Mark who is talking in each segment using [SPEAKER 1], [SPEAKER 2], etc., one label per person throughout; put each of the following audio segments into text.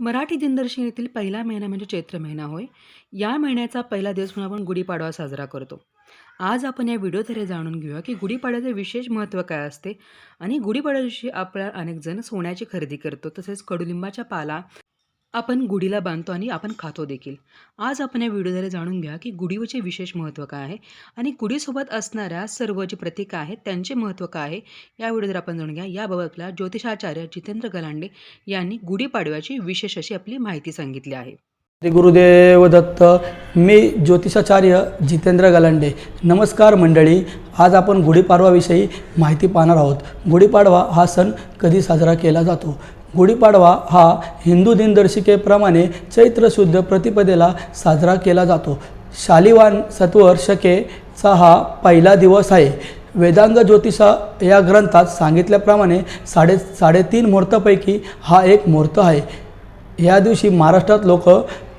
[SPEAKER 1] मराठी दिनदर्शिनीतील पहिला महिना म्हणजे चैत्र महिना होय. या महिन्याचा पहिला दिवस म्हणून आपण गुढीपाडवा साजरा करतो. आज आपण या व्हिडिओद्वारे जाणून घेऊया की गुढीपाडव्याचे विशेष महत्त्व काय असते आणि गुढीपाडव्या दिवशी आपल्या अनेकजण सोन्याची खरेदी करतो. तसेच कडुलिंबाच्या पाला आपण गुढीला बांधतो आणि आपण खातो देखील. आज आपण या व्हिडिओद्वारे जाणून घ्या की गुढीचे विशेष महत्त्व काय आहे आणि गुढीसोबत असणाऱ्या सर्व जी प्रतीक आहेत त्यांचे महत्त्व काय आहे या व्हिडिओद्वारे आपण जाणून घ्या. याबाबत ज्योतिषाचार्य जितेंद्र गलांडे यांनी गुढीपाडव्याची विशेष अशी आपली माहिती सांगितली आहे.
[SPEAKER 2] श्री गुरुदेव दत्त मी ज्योतिषाचार्य जितेंद्र गलांडे. नमस्कार मंडळी आज आपण गुढीपाडवाविषयी माहिती पाहणार आहोत. गुढीपाडवा हा सण कधी साजरा केला जातो? गुढीपाडवा हा हिंदू दिनदर्शिकेप्रमाणे चैत्र शुद्ध प्रतिपदेला साजरा केला जातो. शालिवान सत्वर्षकेचा हा पहिला दिवस आहे. वेदांग ज्योतिषा या ग्रंथात सांगितल्याप्रमाणे साडे साडेतीन मुहूर्तापैकी हा एक मुहूर्त आहे. या दिवशी महाराष्ट्रात लोक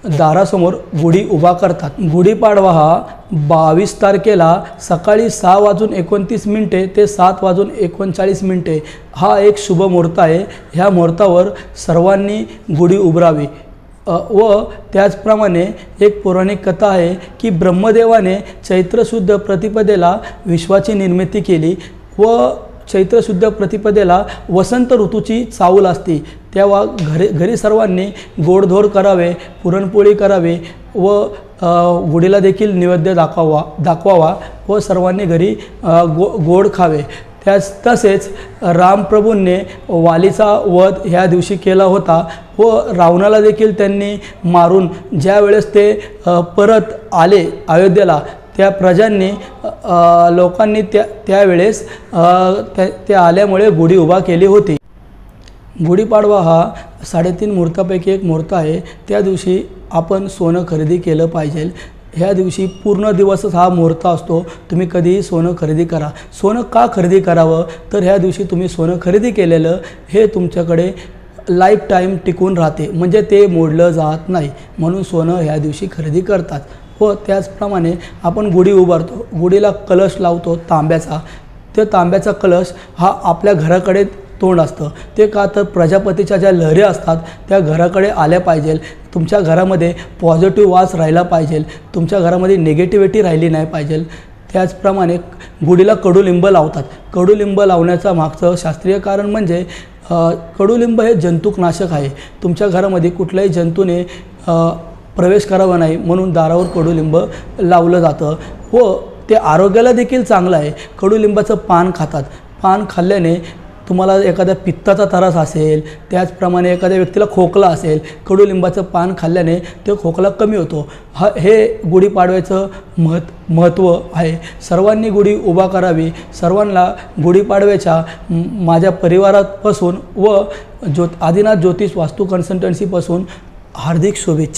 [SPEAKER 2] दारासमोर गुढी उभा करतात. गुढीपाडवा हा बावीस तारखेला सकाळी सहा वाजून एकोणतीस मिनटे ते सात वाजून एकोणचाळीस मिनटे हा एक शुभ मुहूर्त आहे. ह्या मुहूर्तावर सर्वांनी गुढी उभरावी. व त्याचप्रमाणे एक पौराणिक कथा आहे की ब्रह्मदेवाने चैत्रशुद्ध प्रतिपदेला विश्वाची निर्मिती केली व चैत्रशुद्ध प्रतिपदेला वसंत ऋतूची चाऊल असते. तेव्हा घरी घरी सर्वांनी गोडधोड करावे पुरणपोळी करावे व गुढीला देखील नैवेद्य दाखवावा दाखवावा व सर्वांनी घरी गो गोड खावे. त्याच तसेच रामप्रभूंनी वालीचा वध ह्या दिवशी केला होता व रावणाला देखील त्यांनी मारून ज्या वेळेस ते परत आले अयोध्येला त्या प्रजांनी लोकांनी त्या त्यावेळेस त्या ते आल्यामुळे गुढी उभा केली होती. गुढीपाडवा हा साडेतीन मुहूर्तापैकी एक मुहूर्त आहे. त्या दिवशी आपण सोनं खरेदी केलं पाहिजे. ह्या दिवशी पूर्ण दिवसच हा मुहूर्त असतो. तुम्ही कधीही सोनं खरेदी करा. सोनं का खरेदी करावं? तर ह्या दिवशी तुम्ही सोनं खरेदी केलेलं हे तुमच्याकडे लाईफ टाईम टिकून राहते. म्हणजे ते मोडलं जात नाही. म्हणून सोनं ह्या दिवशी खरेदी करतात. व त्याचप्रमाणे आपण गुढी उभारतो. गुढीला कलश लावतो तांब्याचा. त्या तांब्याचा कलश हा आपल्या घराकडे तोंड असतं. ते का तर प्रजापतीच्या ज्या लहरी असतात त्या घराकडे आल्या पाहिजेल तुमच्या घरामध्ये पॉझिटिव्ह वास राहिला पाहिजे. तुमच्या घरामध्ये निगेटिव्हिटी राहिली नाही पाहिजे. त्याचप्रमाणे गुढीला कडुलिंब लावतात. कडुलिंब लावण्याचा मागचं शास्त्रीय कारण म्हणजे कडुलिंब हे जंतुकनाशक आहे. तुमच्या घरामध्ये कुठल्याही जंतूने प्रवेश करावा नाही म्हणून दारावर कडुलिंब लावलं जातं व ते आरोग्याला देखील चांगलं आहे. कडुलिंबाचं पान खातात. पान खाल्ल्याने तुम्हाला एखाद्या पित्ताचा त्रास असेल त्याचप्रमाणे एखाद्या व्यक्तीला खोकला असेल कडुलिंबाचं पान खाल्ल्याने तो खोकला कमी होतो. हा हे गुढीपाडव्याचं महत् महत्त्व आहे. सर्वांनी गुढी उभा करावी. सर्वांना गुढीपाडव्याच्या माझ्या परिवारापासून व ज्योत आदिनाथ ज्योतिष वास्तू कन्सल्टन्सीपासून हार्दिक शुभेच्छा.